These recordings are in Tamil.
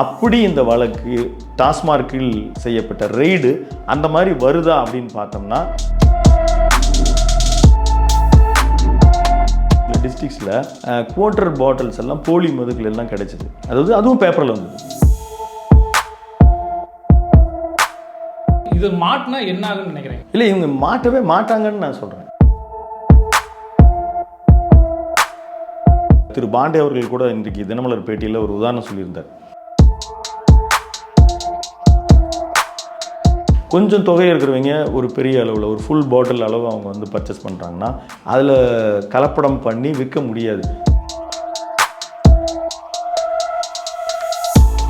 அப்படி இந்த வழக்கு டாஸ்மார்க்கில் செய்யப்பட்ட ரெய்டு அந்த மாதிரி வருதா அப்படின்னு பார்த்தோம்னா டிஸ்ட்ரிக்ஸில் குவார்டர் பாட்டில்ஸ் எல்லாம் போலி மதுக்கள் எல்லாம் கிடைச்சிது. அதாவது அதுவும் பேப்பரில் வந்தது. இது மாட்டினா என்ன ஆகுன்னு நினைக்கிறேன் இல்லை இவங்க மாட்டவே மாட்டாங்கன்னு நான் சொல்கிறேன் திரு பாண்டே அவர்கள் கூட இன்றைக்கு தினமலர் பேட்டியில் ஒரு உதாரணம் சொல்லியிருந்தார். கொஞ்சம் தொகை இருக்கிறவங்க ஒரு பெரிய அளவில் ஒரு ஃபுல் பாட்டில் அளவு அவங்க வந்து பர்ச்சேஸ் பண்ணுறாங்கன்னா அதில் கலப்படம் பண்ணி விற்க முடியாது.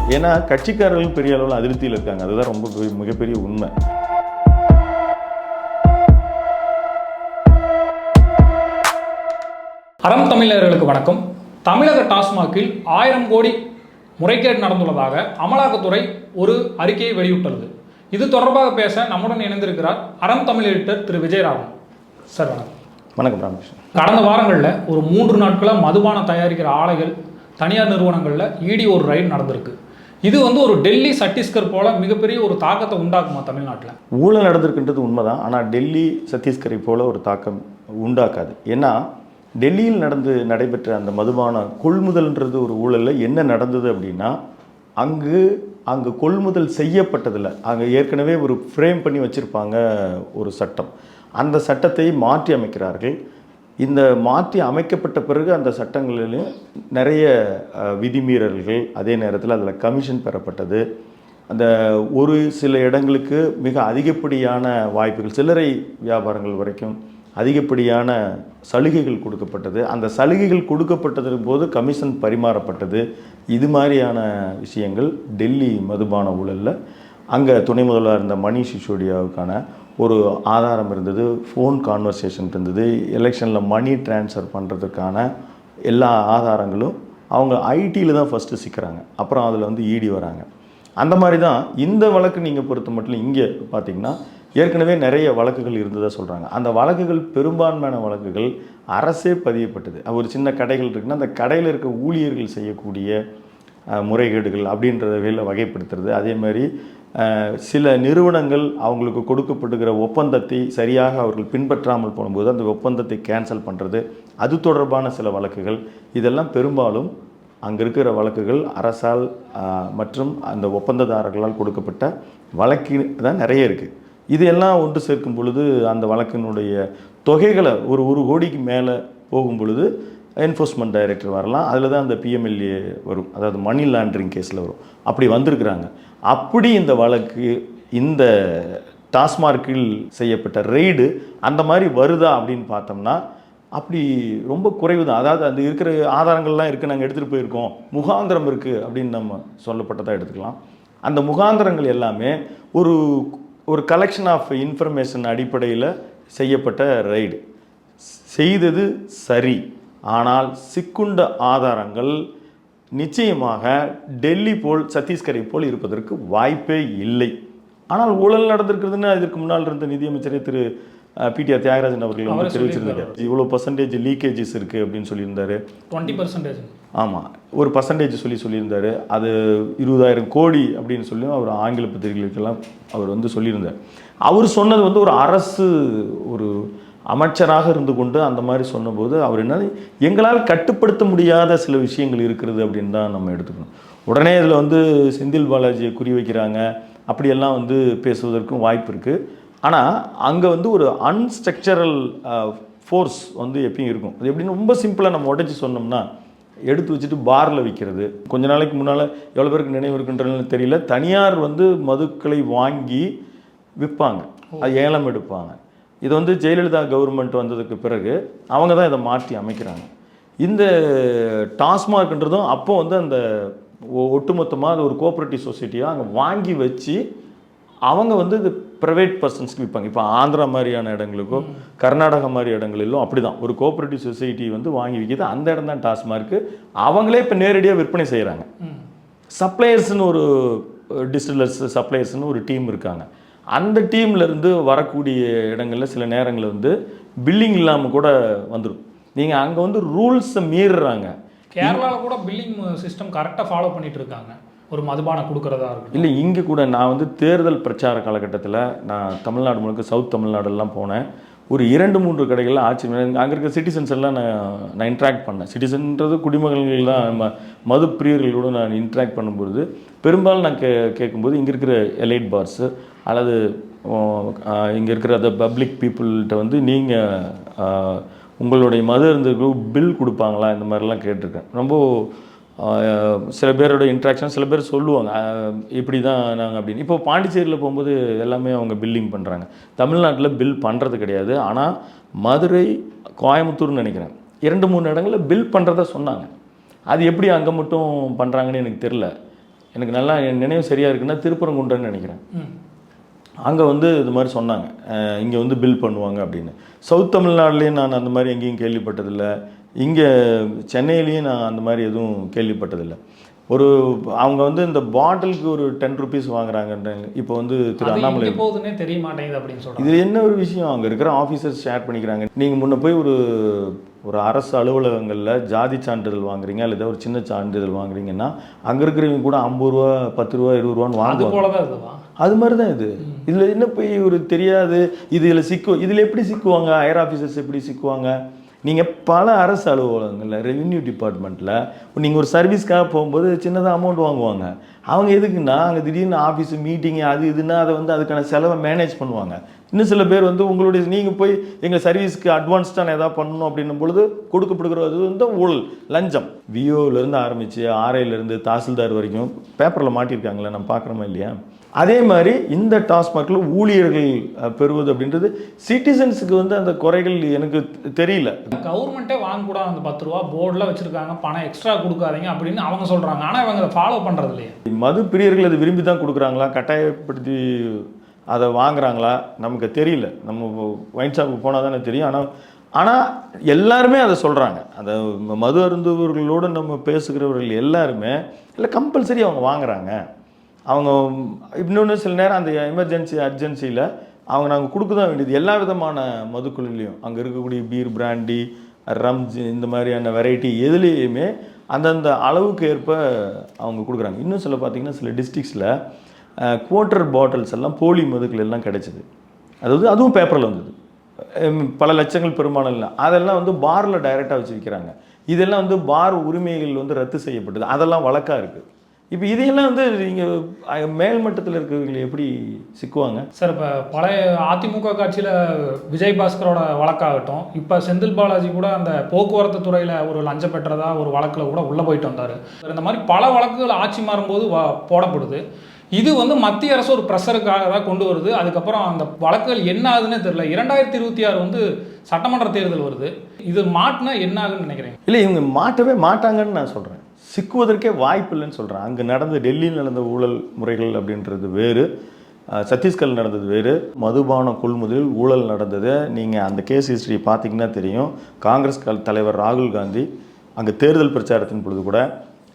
ஏன்னா கட்சிக்காரர்கள் பெரிய அளவில் அதிருப்தியில் இருக்காங்க. அதுதான் ரொம்ப பெரிய- மிகப்பெரிய உண்மை. அறம் தமிழர்களுக்கு வணக்கம். தமிழக டாஸ்மாகில் ஆயிரம் கோடி முறைகேடு நடந்துள்ளதாக அமலாக்கத்துறை ஒரு அறிக்கையை வெளியிட்டுள்ளது. இது தொடர்பாக பேச நம்முடன் இணைந்திருக்கிறார் அறம் தமிழ் எடிட்டர் திரு விஜயராமன் சார் வணக்கம். வணக்கம் ராமகிருஷ்ணன். கடந்த வாரங்களில் ஒரு மூன்று நாட்களாக மதுபானம் தயாரிக்கிற ஆலைகள் தனியார் நிறுவனங்களில் இடி ஒரு ரைடு நடந்திருக்கு. இது வந்து ஒரு டெல்லி சத்தீஸ்கர் போல மிகப்பெரிய ஒரு தாக்கத்தை உண்டாக்குமா தமிழ்நாட்டில்? ஊழல் நடந்திருக்கின்றது உண்மைதான் ஆனால் டெல்லி சத்தீஸ்கரை போல ஒரு தாக்கம் உண்டாக்காது. ஏன்னா டெல்லியில் நடந்து நடைபெற்ற அந்த மதுபான கொள்முதல்ன்றது ஒரு ஊழலில் என்ன நடந்தது அப்படின்னா அங்கு அங்கே கொள்முதல் செய்யப்பட்டதில்லை. அங்கே ஏற்கனவே ஒரு ஃப்ரேம் பண்ணி வச்சுருப்பாங்க ஒரு சட்டம். அந்த சட்டத்தை மாற்றி அமைக்கிறார்கள். இந்த மாற்றி அமைக்கப்பட்ட பிறகு அந்த சட்டங்களிலும் நிறைய விதிமீறல்கள் அதே நேரத்தில் அதில் கமிஷன் பெறப்பட்டது. அந்த ஒரு சில இடங்களுக்கு மிக அதிகப்படியான வாய்ப்புகள் சில்லறை வியாபாரங்கள் வரைக்கும் அதிகப்படியான சலுகைகள் கொடுக்கப்பட்டது. அந்த சலுகைகள் கொடுக்கப்பட்டதன் போது கமிஷன் பரிமாறப்பட்டது. இது மாதிரியான விஷயங்கள் டெல்லி மதுபான ஊழலில். அங்கே துணை முதல்வராக இருந்த மணிஷ் சிசோடியாவுக்கான ஒரு ஆதாரம் இருந்தது. ஃபோன் கான்வர்சேஷன் இருந்தது. எலெக்ஷனில் மணி ட்ரான்ஸ்ஃபர் பண்ணுறதுக்கான எல்லா ஆதாரங்களும் அவங்க ஐடியில் தான் ஃபஸ்ட்டு சிக்கிறாங்க. அப்புறம் அதில் வந்து ஈடி வராங்க. அந்த மாதிரி தான் இந்த வழக்கு நீங்கள் பொறுத்த மட்டும் இங்கே பார்த்தீங்கன்னா ஏற்கனவே நிறைய வழக்குகள் இருந்ததாக சொல்கிறாங்க அந்த வழக்குகள் பெரும்பான்மையான வழக்குகள் அரசே பதியப்பட்டது. ஒரு சின்ன கடைகள் இருக்குன்னா அந்த கடையில் இருக்க ஊழியர்கள் செய்யக்கூடிய முறைகேடுகள் அப்படின்ற வகையில் வகைப்படுத்துறது. அதே மாதிரி சில நிறுவனங்கள் அவங்களுக்கு கொடுக்கப்படுகிற ஒப்பந்தத்தை சரியாக அவர்கள் பின்பற்றாமல் போகும்போது அந்த ஒப்பந்தத்தை கேன்சல் பண்ணுறது அது தொடர்பான சில வழக்குகள் இதெல்லாம் பெரும்பாலும் அங்கே இருக்கிற வழக்குகள் அரசால் மற்றும் அந்த ஒப்பந்ததாரர்களால் கொடுக்கப்பட்ட வழக்கு தான் நிறைய இருக்குது இதையெல்லாம் ஒன்று சேர்க்கும் பொழுது அந்த வழக்கினுடைய தொகைகளை ஒரு ஒரு கோடிக்கு மேலே போகும் பொழுது என்ஃபோர்ஸ்மெண்ட் டைரக்டர் வரலாம். அதில் தான் அந்த பிஎம்எல்ஏ வரும். அதாவது மணி லாண்ட்ரிங் கேஸில் வரும். அப்படி வந்திருக்கிறாங்க. அப்படி இந்த வழக்கு இந்த டாஸ்மார்க்கில் செய்யப்பட்ட ரெய்டு அந்த மாதிரி வருதா அப்படின்னு பார்த்தோம்னா அப்படி ரொம்ப குறைவு தான் அதாவது அது இருக்கிற ஆதாரங்கள்லாம் இருக்குது நாங்கள் எடுத்துகிட்டு போயிருக்கோம். முகாந்திரம் இருக்குது அப்படின்னு நம்ம சொல்லப்பட்டதாக எடுத்துக்கலாம். அந்த முகாந்திரங்கள் எல்லாமே ஒரு ஒரு கலெக்ஷன் ஆஃப் இன்ஃபர்மேஷன் அடிப்படையில் செய்யப்பட்ட ரைடு செய்தது சரி. ஆனால் சிக்குண்ட ஆதாரங்கள் நிச்சயமாக டெல்லி போல் சத்தீஸ்கரை போல் இருப்பதற்கு வாய்ப்பே இல்லை. ஆனால் ஊழல் நடந்திருக்கிறதுன்னு இதற்கு முன்னால் இருந்த நிதியமைச்சரே திரு பிடிஆர் தியாகராஜன் அவர்கள் அவரே வந்து தெரிவிச்சிருந்தாரு. இவ்வளோ பர்சன்டேஜ் லீக்கேஜஸ் இருக்குது அப்படின்னு சொல்லியிருந்தாரு. டுவெண்ட்டி பர்சன்டேஜ் ஆமாம் ஒரு பர்சன்டேஜ் சொல்லி சொல்லியிருந்தாரு. அது இருபதாயிரம் கோடி அப்படின்னு சொல்லி அவர் ஆங்கில பத்திரிகைகளுக்கெல்லாம் அவர் வந்து சொல்லியிருந்தார். அவர் சொன்னது வந்து ஒரு அரசு ஒரு அமைச்சராக இருந்து கொண்டு அந்த மாதிரி சொன்னபோது அவர் என்ன எங்களால் கட்டுப்படுத்த முடியாத சில விஷயங்கள் இருக்கிறது அப்படின்னு தான் நம்ம எடுத்துக்கணும். உடனே இதில் வந்து செந்தில் பாலாஜியை குறி வைக்கிறாங்க அப்படியெல்லாம் வந்து பேசுவதற்கும் வாய்ப்பு இருக்குது ஆனால் அங்கே வந்து ஒரு அன்ஸ்ட்ரக்சரல் ஃபோர்ஸ் வந்து எப்பயும் இருக்கும். அது எப்படின்னு ரொம்ப சிம்பிளாக நம்ம உடைச்சி சொன்னோம்னா எடுத்து வச்சுட்டு பாரில் விற்கிறது கொஞ்ச நாளைக்கு முன்னால் எவ்வளோ பேருக்கு நினைவு இருக்குன்றதுன்னு தெரியல. தனியார் வந்து மதுக்களை வாங்கி விற்பாங்க. அது ஏலம் எடுப்பாங்க. இது வந்து ஜெயலலிதா கவர்மெண்ட் வந்ததுக்கு பிறகு அவங்க தான் இதை மாற்றி அமைக்கிறாங்க. இந்த டாஸ்மார்க்ன்றதும் அப்போ வந்து அந்த ஒ- ஒட்டுமொத்தமா அது ஒரு கோஆப்ரேட்டிவ் சொசைட்டியாக அங்கே வாங்கி வச்சு அவங்க வந்து இது ப்ரைவேட் பர்சன்ஸ்க்கு விற்பாங்க. இப்போ ஆந்திரா மாதிரியான இடங்களுக்கோ கர்நாடகா மாதிரி இடங்களிலும் அப்படிதான். ஒரு கோஆப்ரேட்டிவ் சொசைட்டி வந்து வாங்கி விற்கிது. அந்த இடம் தான் டாஸ்மார்க்கு அவங்களே இப்போ நேரடியாக விற்பனை செய்கிறாங்க சப்ளையர்ஸ்னு ஒரு டிஸ்டிலர்ஸ் சப்ளையர்ஸ்னு ஒரு டீம் இருக்காங்க. அந்த டீம்ல இருந்து வரக்கூடிய இடங்கள்ல சில நேரங்களில் வந்து பில்லிங் இல்லாமல் கூட வந்துடும் நீங்கள் அங்கே வந்து ரூல்ஸை மீறுறாங்க. கேரளாவில் கூட பில்லிங் சிஸ்டம் கரெக்டாக ஃபாலோ பண்ணிட்டு இருக்காங்க. ஒரு மதுபானம் கொடுக்கறதா இருக்கும் இல்லை இங்கே கூட நான் வந்து தேர்தல் பிரச்சார காலகட்டத்தில் நான் தமிழ்நாடு முழுக்க சவுத் தமிழ்நாடுலாம் போனேன். ஒரு இரண்டு மூன்று கடைகளில் ஆட்சி அங்கே இருக்க சிட்டிசன்ஸ் எல்லாம் நான் நான் இன்ட்ராக்ட் பண்ணேன். சிட்டிசன்ன்றது குடிமகன்கள் தான் ம மது பிரியர்களோடு நான் இன்ட்ராக்ட் பண்ணும்பொழுது பெரும்பாலும் நான் கே கேட்கும்போது இங்கே இருக்கிற எலைட் பார்ஸு அல்லது இங்கே இருக்கிற அந்த பப்ளிக் பீப்புள்கிட்ட வந்து நீங்கள் உங்களுடைய மது இருந்ததுக்கு பில் கொடுப்பாங்களா இந்த மாதிரிலாம் கேட்டிருக்கேன். ரொம்ப சில பேரோட இன்ட்ராக்ஷன் சில பேர் சொல்லுவாங்க இப்படி தான் நாங்கள் அப்படின்னு. இப்போ பாண்டிச்சேரியில் போகும்போது எல்லாமே அவங்க பில்லிங் பண்ணுறாங்க தமிழ்நாட்டில் பில் பண்ணுறது கிடையாது. ஆனால் மதுரை கோயம்புத்தூர்னு நினைக்கிறேன். இரண்டு மூணு இடங்களில் பில் பண்ணுறத சொன்னாங்க. அது எப்படி அங்கே மட்டும் பண்ணுறாங்கன்னு எனக்கு தெரில எனக்கு நல்லா என் நினைவு சரியாக இருக்குன்னா திருப்பரங்குன்றன்னு நினைக்கிறேன். அங்கே வந்து இது மாதிரி சொன்னாங்க. இங்கே வந்து பில் பண்ணுவாங்க அப்படின்னு. சவுத் தமிழ்நாடுலேயும் நான் அந்த மாதிரி எங்கேயும் கேள்விப்பட்டதில்லை. இங்கே சென்னையிலையும் நான் அந்த மாதிரி எதுவும் கேள்விப்பட்டதில்லை. ஒரு அவங்க வந்து இந்த பாட்டிலுக்கு ஒரு டென் ருபீஸ் வாங்குறாங்கன்றாங்க இப்போ வந்து திரு அண்ணாமலை போகுதுன்னே தெரிய மாட்டேங்குது அப்படின்னு சொல்றாங்க. இது என்ன ஒரு விஷயம்? அங்கே இருக்கிற ஆஃபீஸர்ஸ் ஷேர் பண்ணிக்கிறாங்க. நீங்கள் முன்ன போய் ஒரு ஒரு அரசு அலுவலகங்களில் ஜாதி சான்றிதழ் வாங்குறீங்க அல்லது ஒரு சின்ன சான்றிதழ் வாங்குறீங்கன்னா அங்கே இருக்கிறவங்க கூட ஐம்பது ரூபா பத்து ரூபா இருபது ரூபான்னு வாங்குவாங்க. அது மாதிரி தான் இது இதில் என்ன போய் ஒரு தெரியாது இதில் சிக்கு இதில் எப்படி சிக்குவாங்க? ஹையர் ஆஃபீஸர்ஸ் எப்படி சிக்குவாங்க? நீங்கள் பல அரசு அலுவலகங்களில் ரெவின்யூ டிபார்ட்மெண்ட்டில் நீங்கள் ஒரு சர்வீஸ்க்காக போகும்போது சின்னதாக அமௌண்ட் வாங்குவாங்க. அவங்க எதுக்குன்னா அங்கே திடீர்னு ஆஃபீஸ் மீட்டிங்கு அது இதுன்னா அதை வந்து அதுக்கான செலவை மேனேஜ் பண்ணுவாங்க. இன்னும் சில பேர் வந்து உங்களுடைய நீங்கள் போய் எங்கள் சர்வீஸ்க்கு அட்வான்ஸ்டான ஏதாவது பண்ணணும் அப்படின்னும் பொழுது கொடுக்கப்படுகிறது வந்து ஊழல் லஞ்சம். விஓலேருந்து ஆரம்பித்து ஆர்ஐலேருந்து தாசில்தார் வரைக்கும் பேப்பரில் மாட்டியிருக்காங்களே நம்ம பார்க்குறோமா இல்லையா? அதே மாதிரி இந்த டாஸ்மாகில் ஊழியர்கள் பெறுவது அப்படின்றது சிட்டிசன்ஸுக்கு வந்து அந்த குறைகள் எனக்கு தெரியல. கவர்மெண்ட்டே வாங்கக்கூடாது அந்த பத்து ரூபா போர்டில் வச்சிருக்காங்க பணம் எக்ஸ்ட்ரா கொடுக்காதீங்க அப்படின்னு அவங்க சொல்றாங்க. ஆனா இவங்க அதை ஃபாலோ பண்றது இல்லையே. மது பிரியர்கள் அதை விரும்பி தான் கொடுக்குறாங்களா? கட்டாயப்படுத்தி அதை வாங்குறாங்களா? நமக்கு தெரியல. நம்ம ஒயின் ஷாப்புக்கு போனால் தானே தெரியும். ஆனால் ஆனால் எல்லாருமே அதை சொல்கிறாங்க அந்த மது அருந்துவர்களோடு நம்ம பேசுகிறவர்கள் எல்லாருமே இல்லை கம்பல்சரி அவங்க வாங்குறாங்க. அவங்க இன்னொன்று சில நேரம் அந்த எமர்ஜென்சி அர்ஜென்சியில் அவங்க நாங்கள் கொடுக்க தான் வேண்டியது. எல்லா விதமான மதுக்குழுலையும். அங்கே இருக்கக்கூடிய பீர் பிராண்டி ரம்ஜி இந்த மாதிரியான வெரைட்டி எதுலேயுமே அந்தந்த அளவுக்கு ஏற்ப அவங்க கொடுக்குறாங்க. இன்னும் சில பார்த்தீங்கன்னா சில டிஸ்ட்ரிக்ஸில் குவார்ட்டர் பாட்டில்ஸ் எல்லாம் போலி மதுக்கள் எல்லாம் கிடைச்சிது. அதாவது அதுவும் பேப்பரில் வந்தது. பல லட்சங்கள் பெரும்பாலும் இல்லை. அதெல்லாம் வந்து பாரில் டைரெக்டாக வச்சு விற்கிறாங்க இதெல்லாம் வந்து பார் உரிமைகள் வந்து ரத்து செய்யப்பட்டது. அதெல்லாம் வழக்காக இருக்குது இப்போ இதையெல்லாம் வந்து நீங்கள் மேல்மட்டத்தில் இருக்கிறவங்க எப்படி சிக்குவாங்க? சார் இப்போ பழைய அதிமுக காட்சியில் விஜய் பாஸ்கரோட வழக்காகட்டும் இப்போ செந்தில் பாலாஜி கூட அந்த போக்குவரத்து துறையில் ஒரு லஞ்சம் பெற்றதா ஒரு வழக்கில் கூட உள்ளே போயிட்டு வந்தார். இந்த மாதிரி பல வழக்குகள் ஆட்சி மாறும்போது வ- போடப்படுது. இது வந்து மத்திய அரசு ஒரு ப்ரெஷருக்காக தான் கொண்டு வருது. அதுக்கப்புறம் அந்த வழக்குகள் என்ன ஆகுதுன்னே தெரியல. இரண்டாயிரத்தி இருபத்தி ஆறு வந்து சட்டமன்ற தேர்தல் வருது. இது மாட்டினா என்ன ஆகுன்னு நினைக்கிறேன் இல்லை இவங்க மாட்டவே மாட்டாங்கன்னு நான் சொல்கிறேன் சிக்குவதற்கே வாய்ப்பு இல்லைன்னு சொல்கிறேன் அங்கே நடந்த டெல்லியில் நடந்த ஊழல் முறைகள் அப்படின்றது வேறு. சத்தீஸ்கர் நடந்தது வேறு. மதுபான கொள்முதலில் ஊழல் நடந்தது. நீங்கள் அந்த கேஸ் ஹிஸ்டரி பார்த்தீங்கன்னா தெரியும். காங்கிரஸ் தலைவர் ராகுல் காந்தி அங்கே தேர்தல் பிரச்சாரத்தின் பொழுது கூட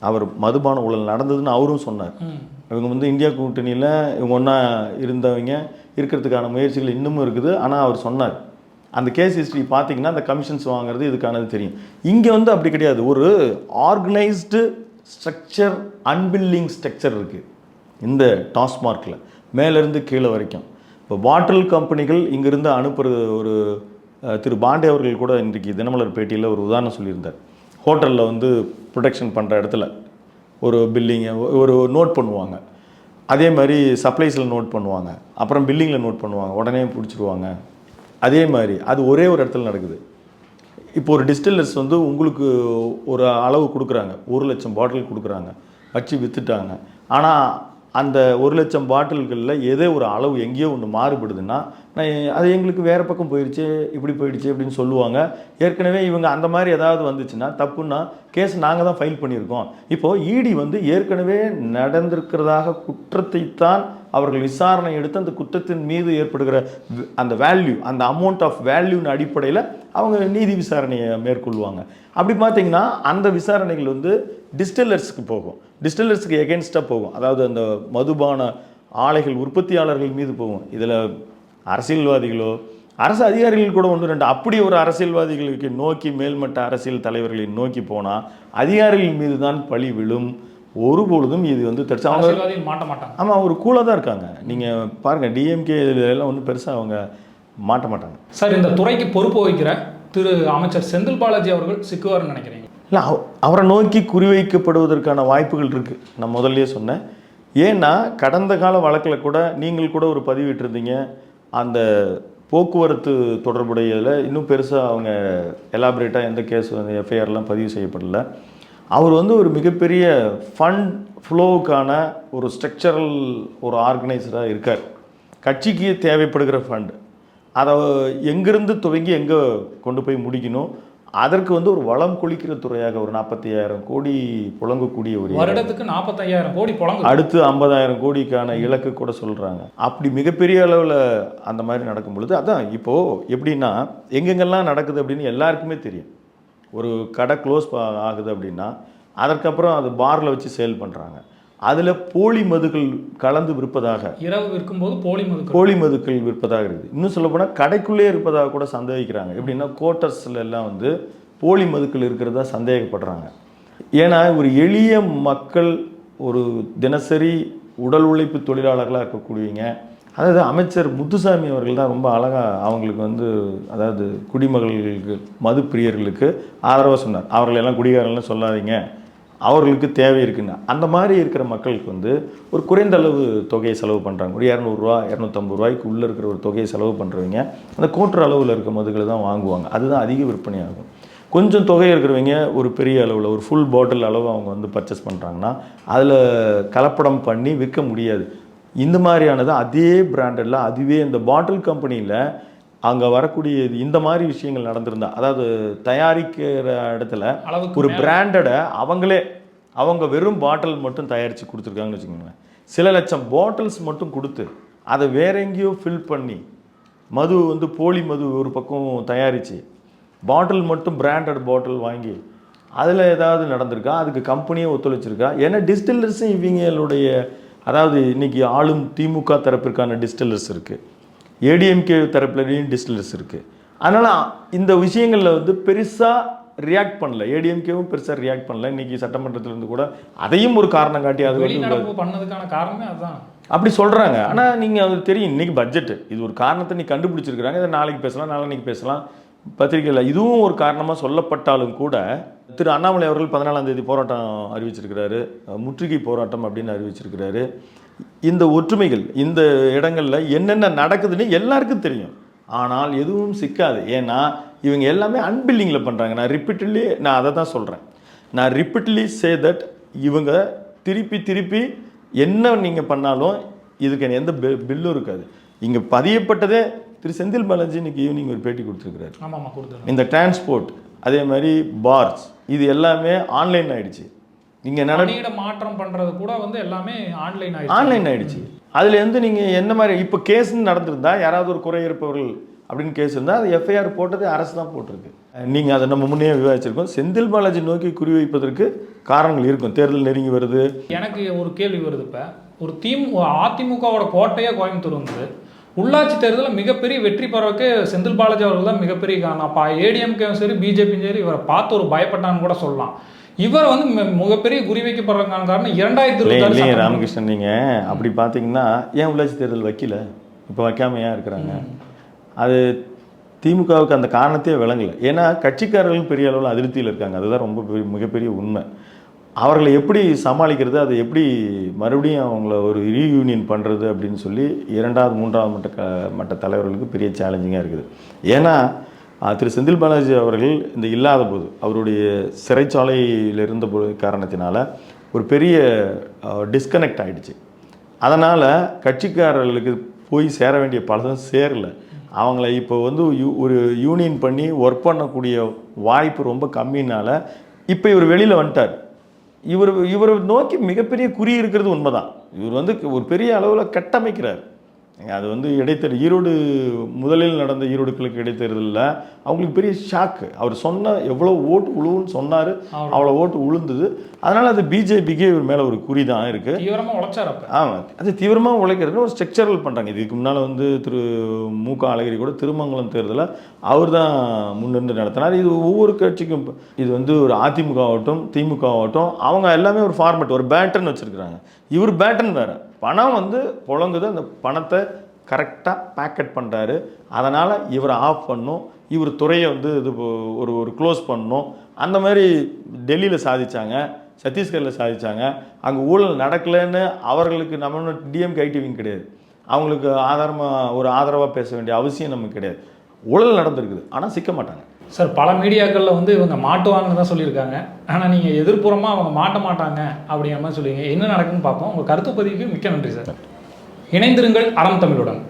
அவர் மதுபான ஊழல் நடந்ததுன்னு அவரும் சொன்னார். இவங்க வந்து இந்தியா கூட்டணியில் இவங்க ஒன்றா இருந்தவங்க இருக்கிறதுக்கான முயற்சிகள் இன்னமும் இருக்குது. ஆனால் அவர் சொன்னார். அந்த கேஸ் ஹிஸ்ட்ரி பார்த்தீங்கன்னா அந்த கமிஷன்ஸ் வாங்குறது இதுக்கானது தெரியும். இங்கே வந்து அப்படி கிடையாது. ஒரு ஆர்கனைஸ்டு ஸ்ட்ரக்சர் அன்பில்லிங் ஸ்ட்ரக்சர் இருக்குது இந்த டாஸ்மார்க்கில் மேலேருந்து கீழே வரைக்கும். இப்போ பாட்டில் கம்பெனிகள் இங்கிருந்து அனுப்புறது ஒரு திரு பாண்டே அவர்கள் கூட இன்றைக்கு தினமலர் பேட்டியில் ஒரு உதாரணம் சொல்லியிருந்தார். ஹோட்டலில் வந்து ப்ரொடெக்ஷன் பண்ணுற இடத்துல. ஒரு பில்லிங்கை ஒரு நோட் பண்ணுவாங்க. அதே மாதிரி சப்ளைஸில் நோட் பண்ணுவாங்க. அப்புறம் பில்லிங்கில் நோட் பண்ணுவாங்க. உடனே பிடிச்சிருவாங்க. அதே மாதிரி அது ஒரே ஒரு இடத்துல நடக்குது. இப்போ ஒரு டிஸ்டில்லர்ஸ் வந்து உங்களுக்கு ஒரு அளவு கொடுக்குறாங்க. ஒரு லட்சம் பாட்டில் கொடுக்குறாங்க. வச்சு விற்றுட்டாங்க ஆனால் அந்த ஒரு லட்சம் பாட்டில்களில் ஏதோ ஒரு அளவு எங்கேயோ ஒன்று மாறுபடுதுன்னா நான் அது எங்களுக்கு வேறு பக்கம் போயிடுச்சு இப்படி போயிடுச்சு அப்படின்னு சொல்லுவாங்க. ஏற்கனவே இவங்க அந்த மாதிரி ஏதாவது வந்துச்சுன்னா தப்புன்னா கேஸ் நாங்கள் தான் ஃபைல் பண்ணியிருக்கோம். இப்போது இடி வந்து ஏற்கனவே நடந்திருக்கிறதாக குற்றத்தைத்தான் அவர்கள் விசாரணை எடுத்து அந்த குற்றத்தின் மீது ஏற்படுகிற அந்த வேல்யூ அந்த அமௌண்ட் ஆஃப் வேல்யூன்னு அடிப்படையில் அவங்க நீதி விசாரணையை மேற்கொள்வாங்க. அப்படி பார்த்தீங்கன்னா அந்த விசாரணைகள் வந்து டிஸ்டில்லர்ஸுக்கு போகும். டிஸ்டில்லர்ஸுக்கு எகென்ஸ்டாக போகும். அதாவது அந்த மதுபான ஆலைகள் உற்பத்தியாளர்கள் மீது போகும். இதில் அரசியல்வாதிகளோ அரசு அதிகாரிகள் கூட ஒன்று ரெண்டு அப்படி ஒரு அரசியல்வாதிகளுக்கு நோக்கி மேல்மட்ட அரசியல் தலைவர்களை நோக்கி போனால் அதிகாரிகள் மீது தான் பழி விழும். ஒருபொழுதும் இது வந்து தடுச்சு அவங்க மாட்ட மாட்டாங்க. ஆமாம் ஒரு கூலாக தான் இருக்காங்க. நீங்கள் பாருங்கள் டிஎம்கே எல்லாம் ஒன்றும் பெருசாக அவங்க மாட்ட மாட்டாங்க. சார் இந்த துறைக்கு பொறுப்பு வகிக்கிற திரு அமைச்சர் செந்தில் பாலாஜி அவர்கள் சிக்குவார்னு நினைக்கிறீங்க. இல்லை அவ- அவரை நோக்கி குறிவைக்கப்படுவதற்கான வாய்ப்புகள் இருக்குது நான் முதல்லயே சொன்னேன். ஏன்னா கடந்த கால வழக்கில் கூட நீங்கள் கூட ஒரு பதிவிட்டிருந்தீங்க அந்த போக்குவரத்து தொடர்புடையதில் இன்னும் பெருசாக அவங்க எலாபரேட்டாக எந்த கேஸ் வந்து எஃப்ஐஆர்லாம் பதிவு செய்யப்படல. அவர் வந்து ஒரு மிகப்பெரிய ஃபண்ட் ஃப்ளோவுக்கான ஒரு ஸ்ட்ரக்சரல் ஒரு ஆர்கனைசராக இருக்கார். கட்சிக்கு தேவைப்படுகிற ஃபண்ட் அதை எங்கிருந்து துவங்கி எங்கே கொண்டு போய் முடிக்கணும்? அதற்கு வந்து ஒரு வளம் கொளிக்கிற துறையாக ஒரு நாற்பத்தி ஐயாயிரம் கோடி புழங்கக்கூடிய ஒரு. வருடத்துக்கு நாற்பத்தையாயிரம் கோடி புழங்கு அடுத்து ஐம்பதாயிரம் கோடிக்கான இலக்கு கூட சொல்கிறாங்க அப்படி மிகப்பெரிய அளவில் அந்த மாதிரி நடக்கும் பொழுது அதான் இப்போது எப்படின்னா எங்கெங்கெல்லாம் நடக்குது அப்படின்னு எல்லாருக்குமே தெரியும். ஒரு கடை க்ளோஸ் ஆகுது அப்படின்னா அதற்கப்புறம் அது பாரில் வச்சு சேல் பண்ணுறாங்க அதில் போலி மதுகள் கலந்து விற்பதாக. இரவு விற்கும்போது போலி மதுக்கள். போலி மதுக்கள் விற்பதாக இருக்குது. இன்னும் சொல்ல போனால் கடைக்குள்ளே இருப்பதாக கூட சந்தேகிக்கிறாங்க. எப்படின்னா கோட்டர்ஸ்ல எல்லாம் வந்து போலி மதுக்கள் இருக்கிறதா சந்தேகப்படுறாங்க. ஏன்னா ஒரு எளிய மக்கள் ஒரு தினசரி உடல் உழைப்பு தொழிலாளர்களாக இருக்கக்கூடியவங்க அதாவது அமைச்சர் முத்துசாமி அவர்கள் தான் ரொம்ப அழகாக அவங்களுக்கு வந்து அதாவது குடிமகளுக்கு மது பிரியர்களுக்கு ஆதரவாக சொன்னார் அவர்களெல்லாம் குடிகாரங்கள்லாம் சொல்லாதீங்க. அவர்களுக்கு தேவை இருக்குன்னு. அந்த மாதிரி இருக்கிற மக்களுக்கு வந்து ஒரு குறைந்த அளவு தொகையை செலவு பண்ணுறாங்க ஒரு இரநூறுவா இரநூத்தம்பது ரூபாய்க்கு உள்ளே இருக்கிற ஒரு தொகையை செலவு பண்ணுறவங்க அந்த கூட்டுற அளவில் இருக்க மதுகளை தான் வாங்குவாங்க. அதுதான் அதிக விற்பனையாகும். கொஞ்சம் தொகை இருக்கிறவங்க ஒரு பெரிய அளவில் ஒரு ஃபுல் பாட்டில் அளவு அவங்க வந்து பர்ச்சேஸ் பண்ணுறாங்கன்னா அதில் கலப்படம் பண்ணி விற்க முடியாது. இந்த மாதிரியானது அதே பிராண்டடில் அதுவே இந்த பாட்டில் கம்பெனியில் அங்கே வரக்கூடிய இது- இந்த மாதிரி விஷயங்கள் நடந்திருந்தா அதாவது தயாரிக்கிற இடத்துல ஒரு பிராண்டடை அவங்களே அவங்க வெறும் பாட்டில் மட்டும் தயாரித்து கொடுத்துருக்காங்கன்னு வச்சுக்கோங்களேன். சில லட்சம் பாட்டில்ஸ் மட்டும் கொடுத்து அதை வேற எங்கேயோ ஃபில் பண்ணி மது வந்து போலி மது ஒரு பக்கம் தயாரித்து பாட்டில் மட்டும் பிராண்டட் பாட்டில் வாங்கி அதில் ஏதாவது நடந்திருக்கா? அதுக்கு கம்பெனியே ஒத்துழைச்சிருக்கா? ஏன்னா டிஸ்டில்லர்ஸும் இவங்களுடைய அதாவது இன்னைக்கு ஆளும் திமுக தரப்பிற்கான டிஸ்டில்லர்ஸ் இருக்குது ஏடிஎம்கே தரப்புலையும் டிஸ்டில்லர்ஸ் இருக்குது அதனால் இந்த விஷயங்களில் வந்து பெருசாக ரியாக்ட் பண்ணல. ஏடிஎம்கேவும் பெருசாக ரியாக்ட் பண்ணல. இன்னைக்கு சட்டமன்றத்துல இருந்து கூட அதையும் ஒரு காரணம் காட்டி அது பண்ணதுக்கான காரணமே அதுதான் அப்படி சொல்கிறாங்க ஆனால் நீங்கள் அது தெரியும். இன்னைக்கு பட்ஜெட் இது ஒரு காரணத்தை நீ கண்டுபிடிச்சிருக்கிறாங்க. இதை நாளைக்கு பேசலாம். நாளைக்கு பேசலாம். பத்திரிக்கையில் இதுவும் ஒரு காரணமாக சொல்லப்பட்டாலும் கூட திரு அண்ணாமலை அவர்கள் பதினாலாம் தேதி போராட்டம் அறிவிச்சிருக்கிறாரு. முற்றுகை போராட்டம் அப்படின்னு அறிவிச்சிருக்கிறாரு. இந்த ஒற்றுமைகள் இந்த இடங்களில் என்னென்ன நடக்குதுன்னு எல்லாருக்கும் தெரியும். ஆனால் எதுவும் சிக்காது. ஏன்னா இவங்க எல்லாமே அன்பில்லிங்கில் பண்ணுறாங்க நான் ரிப்பீட்டட்லி நான் அதை தான் சொல்கிறேன் நான் ரிப்பீட்லி சே தட் இவங்க திருப்பி திருப்பி என்ன நீங்கள் பண்ணாலும் இதுக்கு எந்த பில்லும் இருக்காது. இங்கே பதியப்பட்டதே திரு செந்தில் பாலாஜி இன்னைக்கு ஈவினிங் ஒரு பேட்டி கொடுத்துருக்கிறாரு. இந்த டிரான்ஸ்போர்ட் அதே மாதிரி பார்ஸ் இது எல்லாமே ஆன்லைன் ஆயிடுச்சு. நீங்கள் நட பணியிட மாற்றம் பண்றது கூட வந்து எல்லாமே ஆன்லைன் ஆயிடுச்சு. ஆன்லைன் ஆயிடுச்சு. அதில் வந்து நீங்கள் என்ன மாதிரி இப்போ கேஸ்ன்னு நடந்திருந்தா யாராவது ஒரு குறை இருப்பவர்கள் அப்படின்னு கேஸ் இருந்தால் அது எஃப்ஐஆர் போட்டது அரசு தான் போட்டிருக்கு. நீங்கள் அதை நம்ம முன்னே விவாதிச்சிருக்கோம். செந்தில் பாலாஜி நோக்கி குறிவைப்பதற்கு காரணங்கள் இருக்கும். தேர்தல் நெருங்கி வருது. எனக்கு ஒரு கேள்வி வருது இப்போ. ஒரு திமுக அதிமுகவோட கோட்டையே கோயம்புத்தூர் வந்தது. உள்ளாட்சி தேர்தலில் மிகப்பெரிய வெற்றி பெறவுக்கு செந்தில் பாலாஜி அவர்கள் தான் மிகப்பெரிய காரணம். அப்போ ஏடிஎம்கேவும் சரி பிஜேபியும் சரி இவரை பார்த்து ஒரு பயப்பட்டான்னு கூட சொல்லலாம். இவர் வந்து மிகப்பெரிய குறிவைக்கப்படுறதுக்கான காரணம் இரண்டாயிரத்தி இருபத்தி ராமகிருஷ்ணன் நீங்கள் அப்படி பார்த்தீங்கன்னா ஏன் உள்ளாட்சி தேர்தல் வைக்கல? இப்போ வைக்காம ஏன் இருக்கிறாங்க அது திமுகவுக்கு அந்த காரணத்தையே விளங்கல. ஏன்னா கட்சிக்காரர்கள் பெரிய அளவில் அதிருப்தியில் இருக்காங்க. அதுதான் ரொம்ப பெரிய மிகப்பெரிய உண்மை. அவர்களை எப்படி சமாளிக்கிறது அதை எப்படி மறுபடியும் அவங்கள ஒரு ரீயூனியன் பண்ணுறது அப்படின்னு சொல்லி இரண்டாவது மூன்றாவது மட்ட க மட்ட தலைவர்களுக்கு பெரிய சேலஞ்சிங்காக இருக்குது. ஏன்னா திரு செந்தில் பாலாஜி அவர்கள் இந்த இல்லாத போது அவருடைய சிறைச்சாலையில் இருந்த போது காரணத்தினால ஒரு பெரிய டிஸ்கனெக்ட் ஆகிடுச்சு அதனால் கட்சிக்காரர்களுக்கு போய் சேர வேண்டிய பலதும் சேரல. அவங்கள இப்போ வந்து யூ- ஒரு யூனியன் பண்ணி ஒர்க் பண்ணக்கூடிய வாய்ப்பு ரொம்ப கம்மினால் இப்போ இவர் வெளியில் வந்துட்டார். இவர் இவரை நோக்கி மிகப்பெரிய குறி இருக்கிறது உண்மைதான். இவர் வந்து ஒரு பெரிய அளவில் கட்டமைக்கிறார். அது வந்து இடைத்தேர்தல் ஈரோடு முதலில் நடந்த ஈரோடு கிழக்கு இடைத்தேர்தலில் அவங்களுக்கு பெரிய ஷாக்கு. அவர் சொன்ன எவ்வளோ ஓட்டு உழுவுன்னு சொன்னார். அவ்வளோ. ஓட்டு உளுந்தது அதனால் அது பிஜேபிக்கு இவர் மேலே ஒரு குறி தான் இருக்குது தீவிரமா உழைச்சார் ஆமாம் அது தீவிரமாக உழைக்கிறது ஒரு ஸ்ட்ரக்சரல் பண்ணுறாங்க இதுக்கு முன்னால் வந்து திரு மு க. அழகிரி கூட திருமங்கலம் தேர்தலில் அவர் தான் முன்னிருந்து நடத்தினார். இது ஒவ்வொரு கட்சிக்கும் இது வந்து ஒரு அதிமுக ஆகட்டும் திமுக ஆகட்டும் அவங்க எல்லாமே ஒரு ஃபார்மேட் ஒரு பேட்டர்ன் வச்சுருக்குறாங்க. இவர் பேட்டர்ன் வேறு. பணம் வந்து புழங்குது அந்த பணத்தை கரெக்டாக பேக்கெட் பண்ணுறாரு அதனால் இவரை ஆஃப் பண்ணும். இவர் துறையை வந்து இது ஒரு ஒரு க்ளோஸ் பண்ணும். அந்த மாதிரி டெல்லியில் சாதித்தாங்க சத்தீஸ்கரில் சாதித்தாங்க அங்கே ஊழல் நடக்கலைன்னு அவர்களுக்கு நம்ம டிஎம்கே ஐடிவிங் கிடையாது. அவங்களுக்கு ஆதாரமாக ஒரு ஆதரவாக பேச வேண்டிய அவசியம் நமக்கு கிடையாது. ஊழல் நடந்திருக்குது ஆனால் சிக்க மாட்டாங்க. சார் பல மீடியாக்களில் வந்து இவங்க மாட்டுவாங்கன்னு தான் சொல்லியிருக்காங்க. ஆனால் நீங்கள் எதிர்ப்புறமாக அவங்க மாட்ட மாட்டாங்க அப்படிங்கிற மாதிரி சொல்லுவீங்க. என்ன நடக்குன்னு பார்ப்போம். உங்கள் கருத்து பதிவுக்கு மிக்க நன்றி சார். இணைந்திருங்கள் அறம் தமிழுடன்.